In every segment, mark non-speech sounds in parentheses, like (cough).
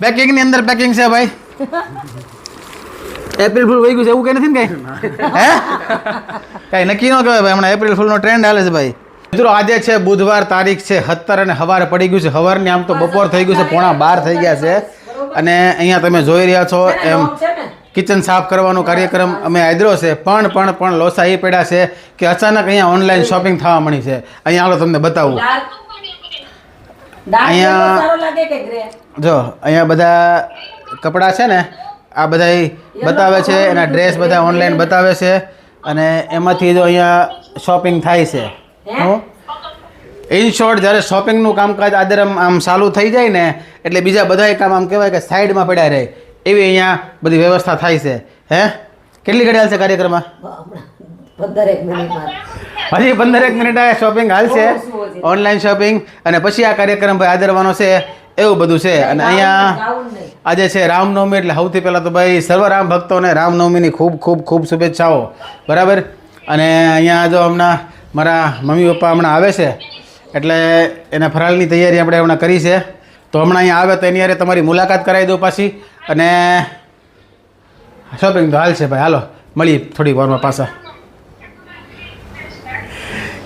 પેકિંગની અંદર પેકિંગ છે ભાઈ. (laughs) એપ્રિલ ફૂલ વહી ગયું છે એવું કઈ નથી ને કઈ? (laughs) હે? કઈ નક્કી ન કહેવાય ભાઈ હમણાં એપ્રિલ ફૂલ નો ટ્રેન્ડ હાલે છે ભાઈ. મિત્રો આજે છે બુધવાર તારીખ છે સત્તર અને હવારે પડી ગયું છે. હવારની આમ તો બપોર થઈ ગયું છે પોણા બાર થઈ ગયા છે. અને અહીંયા તમે જોઈ રહ્યા છો એમ કિચન સાફ કરવાનો કાર્યક્રમ અમે આદર્યો છે. પણ પણ પણ લોસા એ પડ્યા છે કે અચાનક અહીંયા ઓનલાઈન શોપિંગ થવા મળી છે. અહીંયા હાલો તમને બતાવું. અહીંયા- જો અહીંયા બધા કપડાં છે ને આ બધા બતાવે છે એના ડ્રેસ બધા ઓનલાઈન બતાવે છે અને એમાંથી જો અહીંયા શોપિંગ થાય છે. હું? ઇન શોર્ટ જ્યારે શોપિંગનું કામકાજ આદર આમ આમ ચાલુ થઈ જાય ને એટલે બીજા બધા કામ આમ કહેવાય કે સાઈડમાં પડ્યા રહે. એવી અહીંયા બધી વ્યવસ્થા થાય છે. હે? કેટલી ઘડિયાળ છે કાર્યક્રમમાં? પંદર એક મિનિટમાં હજી પંદર એક મિનિટ આ શોપિંગ હાલશે. ઓનલાઈન શોપિંગ અને પછી આ કાર્યક્રમ ભાઈ આદરવાનો છે. એવું બધું છે. અને અહીંયા આજે છે રામનવમી એટલે સૌથી પહેલાં તો ભાઈ સર્વ રામ ભક્તોને રામનવમીની ખૂબ ખૂબ ખૂબ શુભેચ્છાઓ. બરાબર? અને અહીંયા જો હમણાં મારા મમ્મી પપ્પા હમણાં આવે છે એટલે એના ફરાળની તૈયારી આપણે હમણાં કરી છે. તો હમણાં અહીંયા આવે તો એની હારે તમારી મુલાકાત કરાવી દો પાછી. અને શોપિંગ તો હાલ છે ભાઈ. હાલો મળીએ થોડીક વારમાં પાછા.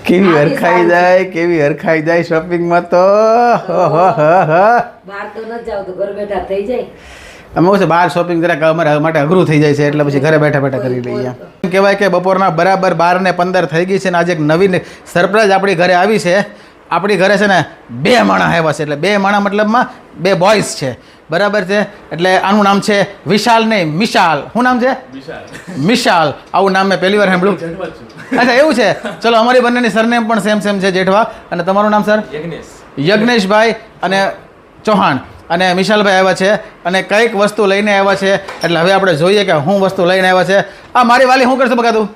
કેવી હરખાઈ જાય કેવી હરખાઈ જાય શોપિંગમાં તો. હો હો હો હો. બહાર તો ન જાવ તો ઘર બેઠા થઈ જાય. અમે શું બહાર શોપિંગ જરાક અમારા માટે અઘરું થઈ જાય છે એટલે પછી ઘરે બેઠા બેઠા કરી લઈએ. એમ કહેવાય કે બપોરના બરાબર બાર ને પંદર થઈ ગઈ છે ને આજે એક નવીન સરપ્રાઈઝ આપણી ઘરે આવી છે. આપણી ઘરે છે ને બે માણા આવ્યા છે. એટલે બે માણા મતલબમાં બે બોયઝ છે. બરાબર છે? એટલે આનું નામ છે વિશાલ નહીં મિશાલ. શું નામ છે? મિશાલ. આવું નામ મેં પહેલી વાર સાંભળ્યું. અચ્છા એવું છે? ચલો અમારી બંનેની સરનેમ પણ સેમ સેમ છે જેઠવા. અને તમારું નામ સર યજ્ઞેશભાઈ અને ચૌહાણ. અને મિશાલભાઈ આવ્યા છે અને કંઈક વસ્તુ લઈને આવ્યા છે. એટલે હવે આપણે જોઈએ કે હું વસ્તુ લઈને આવ્યા છે. આ મારી વાલી શું કરશે બગાતું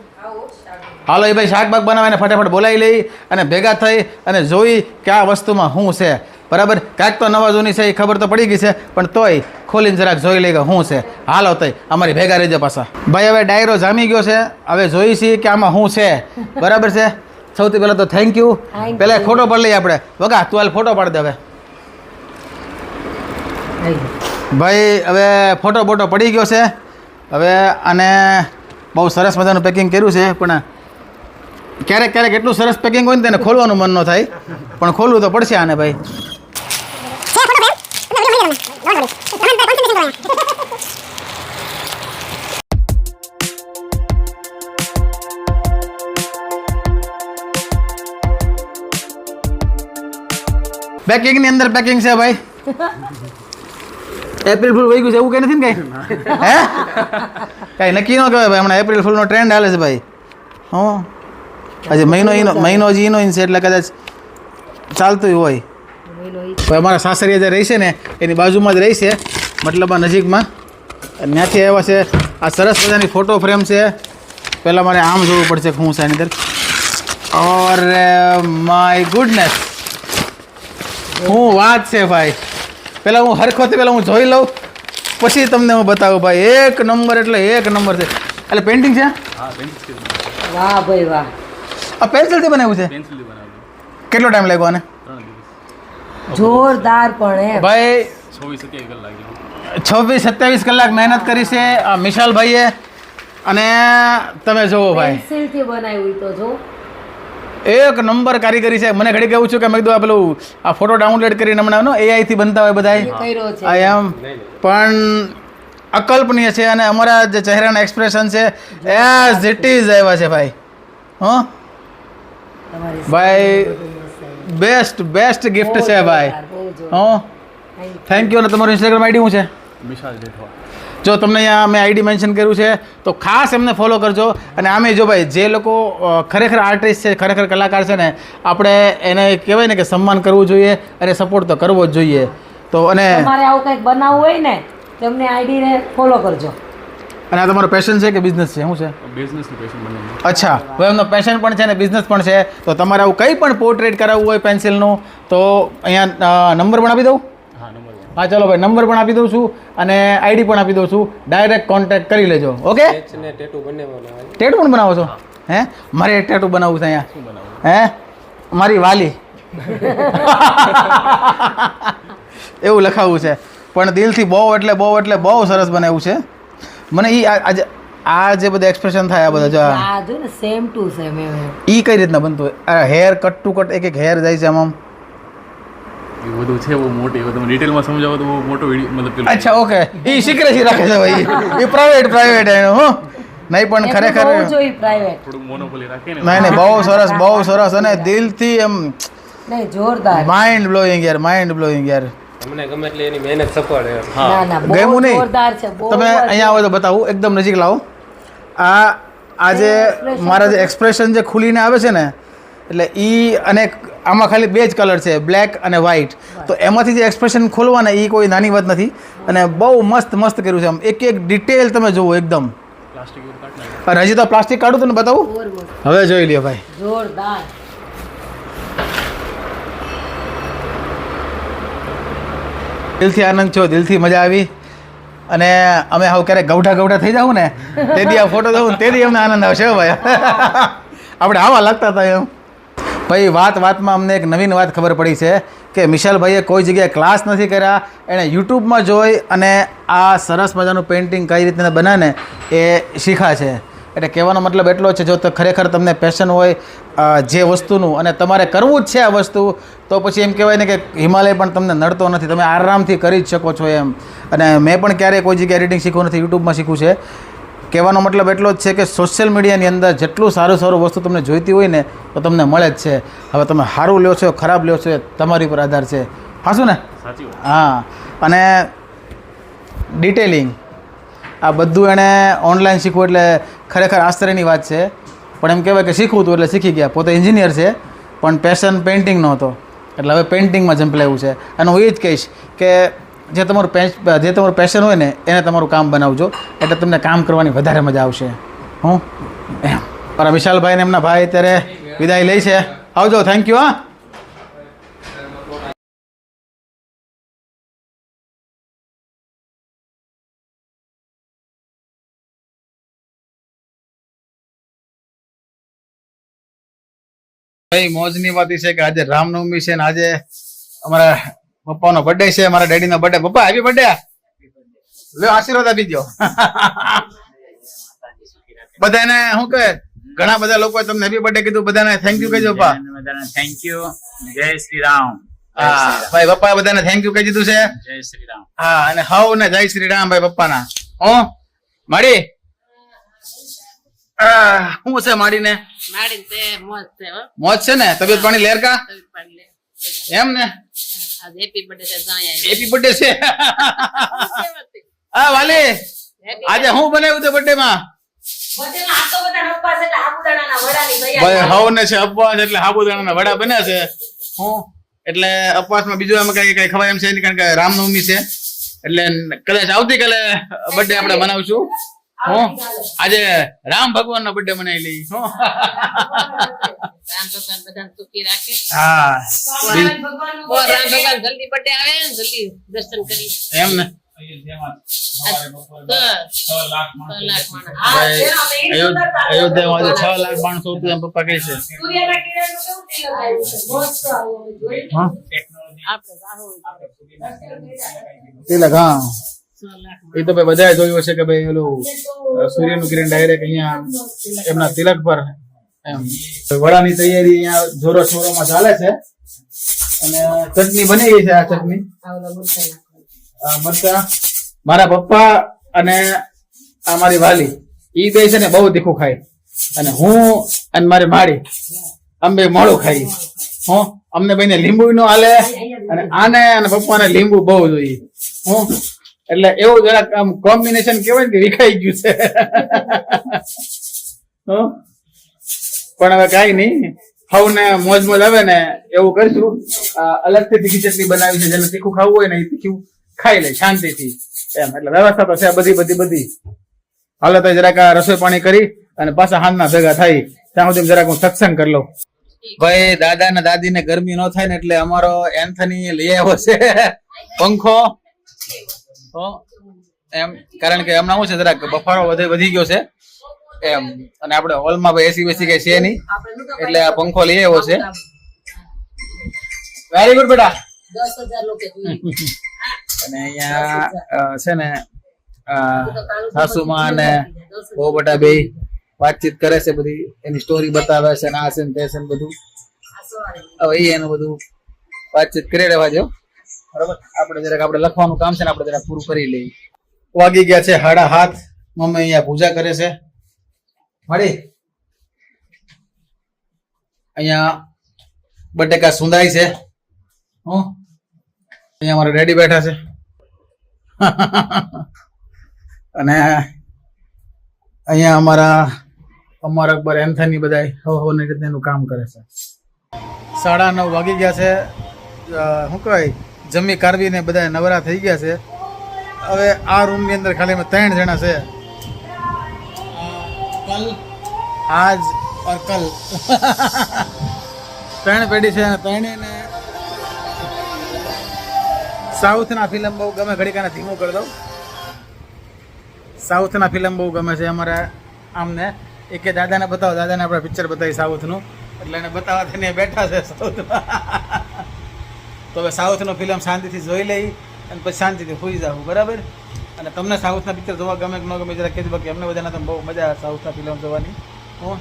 હાલો એ ભાઈ શાકબાગ બનાવીને ફટાફટ બોલાવી લઈ અને ભેગા થઈ અને જોઈ કે આ વસ્તુમાં શું છે. બરાબર? કાંઈક તો નવા જૂની છે એ ખબર તો પડી ગઈ છે પણ તોય ખોલીને જરાક જોઈ લઈ કે શું છે. હાલો તઈ અમારી ભેગા રહેજો પાછા. ભાઈ હવે ડાયરો જામી ગયો છે. હવે જોઈ છીએ કે આમાં શું છે. બરાબર છે? સૌથી પહેલાં તો થેન્ક યુ પહેલાં ફોટો પાડી લઈએ આપણે. વગા તું હાલ ફોટો પાડી દે હવે. ભાઈ હવે ફોટો બોટો પડી ગયો છે. હવે આને બહુ સરસ મજાનું પેકિંગ કર્યું છે પણ ક્યારેક ક્યારેક એટલું સરસ પેકિંગ હોય ને તેને ખોલવાનું મન ન થાય. પણ ખોલવું તો પડશે આને ભાઈ. પેકિંગની અંદર પેકિંગ છે ભાઈ. એપ્રિલ ફૂલ વહી ગયું છે એવું કઈ નથી ને કઈ? (laughs) હે? કઈ નક્કી ન કહેવાય ભાઈ હમણાં એપ્રિલ ફૂલ નો ટ્રેન્ડ હાલે છે ભાઈ. હું. હજી મહિનો ઈનો મહિનો હજી ઈનો છે એટલે કદાચ ચાલતું હોય. ભાઈ અમારા સાસરીયા જે રહેશે ને એની બાજુમાં જ રહેશે છે મતલબ આ નજીકમાં. ત્યાંથી આવ્યા છે. આ સરસ મજાની ફોટો ફ્રેમ છે. પહેલાં મારે આમ જોવું પડશે હું છે અંદર. ઓર માય ગુડનેસ હું વાત છે ભાઈ. પહેલાં હું હરખોથી પહેલાં હું જોઈ લઉં. પછી તમને હું બતાવું ભાઈ. એક નંબર એટલે એક નંબર છે. એટલે પેઇન્ટિંગ છે. વાહ ભાઈ વાહ. આ પેન્સિલથી બનાવ્યું છે? કેટલો ટાઈમ લાગ્યો આને? જોરદાર પણ ભાઈ છવ્વીસ સત્યાવીસ કલાક મહેનત કરી છે આ મિશાલભાઈએ. અને તમે જુઓ ભાઈ. પેન્સિલથી બનાવ્યું તો જો. એક નંબર કારીગરી છે. મને ઘડી કહું છું કે મેં કીધું આ પેલું આ ફોટો ડાઉનલોડ કરીને હમણાં એઆઈ થી બનતા હોય બધા આઈ એમ પણ અકલ્પનીય છે અને અમારા જે ચહેરાના એક્સપ્રેશન છે એઝ ઇટ ઇઝ આવ્યા છે ભાઈ. હં? ભાઈ બેસ્ટ બેસ્ટ ગિફ્ટ છે ભાઈ. હું. થેન્ક યુ અને તમારું ઇન્સ્ટાગ્રામ આઈડી શું છે? જો તમને અહીંયા મેં આઈડી મેન્શન કર્યું છે તો ખાસ એમને ફોલો કરજો. અને આમે જો ભાઈ જે લોકો ખરેખર આર્ટિસ્ટ છે ખરેખર કલાકાર છે ને આપણે એને કહેવાય ને કે સન્માન કરવું જોઈએ અને સપોર્ટ તો કરવો જ જોઈએ. તો અને તમારે આવું કંઈક બનાવવું હોય ને તમને આઈડીને ફોલો કરજો. અને આ તમારો પેશન છે કે બિઝનેસ છે? શું છે? બિઝનેસ પેશન બને અચ્છા. હવે એમનો પેશન પણ છે ને બિઝનેસ પણ છે. તો તમારે આવું કંઈ પણ પોર્ટ્રેટ કરાવવું હોય પેન્સિલનું તો અહીંયા નંબર પણ આપી દઉં? હા ચલો ભાઈ નંબર પણ આપી દઉં છું અને આઈડી પણ આપી દઉં છું. ડાયરેક્ટ કોન્ટેક્ટ કરી લેજો ઓકે? ટેટુ પણ બનાવો છો? હે. મારે ટેટુ બનાવવું છે અહીંયા. હે? મારી વાલી. (laughs) એવું લખાવવું છે. પણ દિલથી બહુ એટલે બહુ એટલે બહુ સરસ બનાવ્યું છે. મને એ આજે આ જે બધા એક્સપ્રેશન થાય આ બધા જો આ- જો ને સેમ ટુ સેમ એમ ઈ કઈ રીતના બનતું આ હેર કટ ટુ કટ એક એક હેર જાય છે આમ? આમ એ બધું છે બહુ મોટી. હવે તમે ડિટેલમાં સમજાવો તો બહુ મોટો વીડિયો મતલબ પેલું અચ્છા ઓકે એ સિક્રેસી રાખે છે ભાઈ. એ પ્રાઇવેટ પ્રાઇવેટ એનું હો. નહીં પણ ખરેખર થોડુંક મોનોપોલી રાખે ને. નહીં નહીં બહુ સરસ બહુ સરસ અને (laughs) દિલથી એમ નહીં જોરદાર. માઇન્ડ બ્લોઈંગ યાર માઇન્ડ બ્લોઈંગ યાર. તમને ગમે એટલે એની મહેનત સફળ ના ના બહુ નહીં? જોરદાર છે બહુ તમે અહીંયા આવો તો બતાવું એકદમ નજીક લાવો. આ આ જે મારા જે એક્સપ્રેશન જે ખુલીને આવે છે ને એટલે ઈ અને આમાં ખાલી બે જ કલર છે બ્લેક અને વ્હાઈટ તો એમાંથી જે એક્સપ્રેશન ખોલવાના એ કોઈ નાની વાત નથી. અને બહુ મસ્ત મસ્ત કર્યું છે આમ. એક એક ડિટેલ તમે જુઓ એકદમ. અને હજી તો પ્લાસ્ટિક કાઢું તને બતાવું. હવે જોઈ લ્યો ભાઈ. જોરદાર. દિલથી આનંદ છો, દિલથી મજા આવી. અને અમે હવે ક્યારેક ગૌઠા ગૌઠા થઈ જાઉં ને તેથી આ ફોટો દઉં તેથી અમને આનંદ આવશે ભાઈ. (laughs) આપણે આવા લાગતા હતા એમ. ભાઈ, વાત વાતમાં અમને એક નવીન વાત ખબર પડી છે કે મિશાલભાઈએ કોઈ જગ્યાએ ક્લાસ નથી કર્યા, એણે યુટ્યુબમાં જોઈ અને આ સરસ મજાનું પેઇન્ટિંગ કઈ રીતના બનાવે એ શીખા છે. એટલે કહેવાનો મતલબ એટલો છે જો તો ખરેખર તમને પેશન હોય જે વસ્તુનું અને તમારે કરવું જ છે આ વસ્તુ તો પછી એમ કહેવાય ને કે હિમાલય પણ તમને નડતો નથી. તમે આરામથી કરી જ શકો છો એમ. અને મેં પણ ક્યારેય કોઈ જગ્યાએ એડિટિંગ શીખવું નથી યુટ્યુબમાં શીખવું છે. કહેવાનો મતલબ એટલો જ છે કે સોશિયલ મીડિયાની અંદર જેટલું સારું સારું વસ્તુ તમને જોઈતી હોય ને તો તમને મળે જ છે. હવે તમે સારું લ્યો છો ખરાબ લ્યો છો એ તમારી પર આધાર છે. હાશું ને? સાચી હા. અને ડિટેલિંગ આ બધું એણે ઓનલાઈન શીખવું એટલે ખરેખર આશ્ચર્યની વાત છે. પણ એમ કહેવાય કે શીખવું હતું એટલે શીખી ગયા. પોતે એન્જિનિયર છે, પણ પેશન પેઇન્ટિંગ નહોતો. એટલે હવે પેઇન્ટિંગમાં ઝંપલાવ્યું છે. અને હું એ જ કહીશ કે જે તમારું જે તમારું પેશન હોય ને, એને તમારું કામ બનાવજો. એટલે તમને કામ કરવાની વધારે મજા આવશે. હું? એમ. મારા વિશાલભાઈને એમના ભાઈ અત્યારે વિદાય લે છે. આવજો. થેન્ક યુ હા. ભાઈ મોજની વાત છે કે આજે રામનવમી છે ને આજે અમારા પપ્પાનો બર્થડે છે મારા ડેડીનો બર્થડે પપ્પા હેપી બર્થડે લ્યો આશીર્વાદ આપી દો (laughs) બધાને શું કહે ઘણા બધા લોકો તમને હેપી બર્થડે કીધું. બધાને થેન્ક યુ કહેજો પપ્પા. થેન્ક યુ જય શ્રી રામ. હા ભાઈ પપ્પા બધાને થેન્ક યુ કહી દીધું છે. જય શ્રી રામ. હા અને હવ ને જય શ્રી રામ ભાઈ પપ્પાના. હો માડી આહ, શું છે માડીને? માડી મોજ છે હો. મોજ છે ને? તબિયત પાણી લેરકા તબિયત પાણી લે. એમ ને? આજ હેપી બર્થડે છે જાયા હેપી બર્થડે છે. (laughs) હા વાલી આજે હું બનાવ્યું છે બર્થડે માં? છે અપવાસ એટલે સાબુદાણાના વડા બન્યા છે. હું? એટલે અપવાસમાં બીજું એમ કઈ કઈ ખવાય એમ છે કારણ કે રામનવમી છે. એટલે કદાચ આવતીકાલે બર્થડે આપણે બનાવશું. હું. આજે રામ ભગવાનનો બર્થડે મનાવી લઈ હું. રામ ભગવાન બધાને સુખી રાખે. હા. રામ ભગવાન જલ્દી બર્થડે આવે ને જલ્દી દર્શન કરી એમ ને? છ લાખ અયોધ્યા આજે છ લાખ માણસો પપ્પા કહે છે? તિલક. હા. એ તો ભાઈ બધાએ જોયું હશે કે ભાઈ ઓલું સૂર્યનું કિરણ ડાયરેક્ટ અહીંયા એમના તિલક પર એમ. વડાની તૈયારી અહીંયા જોરો શોરોમાં ચાલે છે. અને ચટણી બની ગઈ છે આ ચટણી. મરચા. મારા પપ્પા અને આ મારી વાલી, ઈ બે છે ને બહુ તીખું ખાય. અને હું અને મારી માડી અમે બે મોડું ખાઈ હું, અમને બેને લીંબુ નો હાલે અને આને અને પપ્પાને લીંબુ બહુ જોઈએ. હું એટલે એવું જરાક આમ કોમ્બિનેશન કેવાય ને કે વિખાઈ ગયું છે. (laughs) હો? પણ હવે કઈ નહીં. ને મોજ મોજ આવે ને એવું કરીશું. આ અલગથી તીખી ચટણી બનાવી છે જેને તીખું ખાવું હોય ને એ તીખું ખાઈ લે શાંતિથી. એમ એટલે વ્યવસ્થા તો છે બધી બધી બધી. હાલો તો જરાક આ રસોઈ પાણી કરી અને પાછા હાંજના ભેગા થઈ ત્યાં સુધી જરાક હું સત્સંગ કરી લઉં. ભાઈ દાદા ને દાદી ને ગરમી ન થાય ને એટલે અમારો એન્થની લઈ આવ્યો છે. પંખો. તો એમ, કારણ કે હમણાં શું છે, જરાક બફારો વધે, વધી ગયો છે. એમ, અને આપણે હોલમાં ભાઈ એસી બેસી કઈ છે નહીં. એટલે આ પંખો લઈ આવ્યો છે. વેરી ગુડ બેટા. અને અહીંયા છે ને સાસુમાં અને બહુ બધા બે વાતચીત કરે છે, બધી એની સ્ટોરી બતાવે છે ને આ છે ને તે છે ને બધું. હવે એનું બધું વાતચીત કરી રહેવા જો આપણે જરાક આપણે લખવાનું કામ છે ને આપણે જરાક પૂરું કરી લઈએ. વાગી ગયા છે હાડા હાથ. મમ્મી અહીંયા પૂજા કરે છે. મળી અહીંયા બટેકા સુંદાય છે. હું. અહીંયા અમારે રેડી બેઠા છે. (laughs) અને અહીંયા અમારા અમારા અકબર એન્થની બધા હવ હવની રીતે એનું કામ કરે છે. સાડા નવ વાગી ગયા છે. શું કહેવાય? જમી કારવીને બધા નવરા થઈ ગયા છે. હવે આ રૂમની અંદર ખાલી ત્રણ જણા છે. આજ ઓર કલ. (laughs) ત્રણ પેઢી છે અને ત્રણેયને સાઉથના ફિલ્મ બહુ ગમે, ઘડીકાને ધીમું કરી દઉં. સાઉથના ફિલ્મ બહુ ગમે છે અમારા આમને. એક કે દાદાને બતાવો, દાદાને આપણે પિક્ચર બતાવી સાઉથનું. એટલે એને બતાવવા થઈને બેઠા છે સાઉથમાં. (laughs) તો હવે સાઉથનો ફિલ્મ શાંતિથી જોઈ લઈ અને પછી શાંતિથી હોઈ જાવ બરાબર? અને તમને સાઉથના પિક્ચર જોવા ગમે કે ન ગમે, જરા કહેજો, બાકી અમને બધાને તો બહુ મજા આવે સાઉથના ફિલ્મ જોવાની, હું?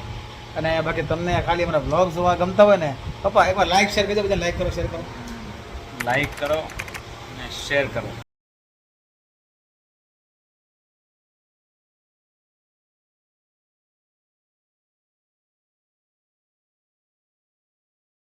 અને બાકી તમને ખાલી અમારા બ્લોગ જોવા ગમતા હોય ને, પપ્પા, એકવાર લાઈક શેર કરજો બધા લાઈક કરો શેર કરો. લાઈક કરો અને શેર કરો.